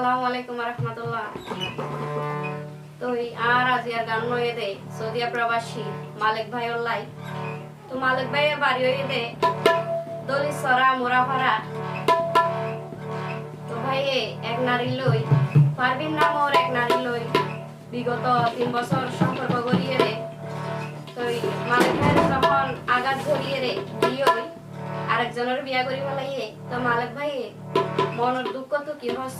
আসসালামু রহমতুল্লাহ তো এই আর আজিয়ার গান নয়ে দে, সৌদিয়া প্রবাসী মালিক ভাই ওল্লাই তো মালিক ভাইয়ের বাড়ি হয়ে দে দলি সরা মোরাফারা। তো ভাই এক নারী লই, পারবিন না মোর এক নারী লই, বিগত তিন বছর সম্পর্ক গড়িয়ে রে তো এই মালিক ভাইয়ের যখন আঘাত গড়িয়ে রে বিয়ে হই আরেকজনের বিয়া করি বলাই তো মালিক ভাই মনের দুঃখ তো কি হস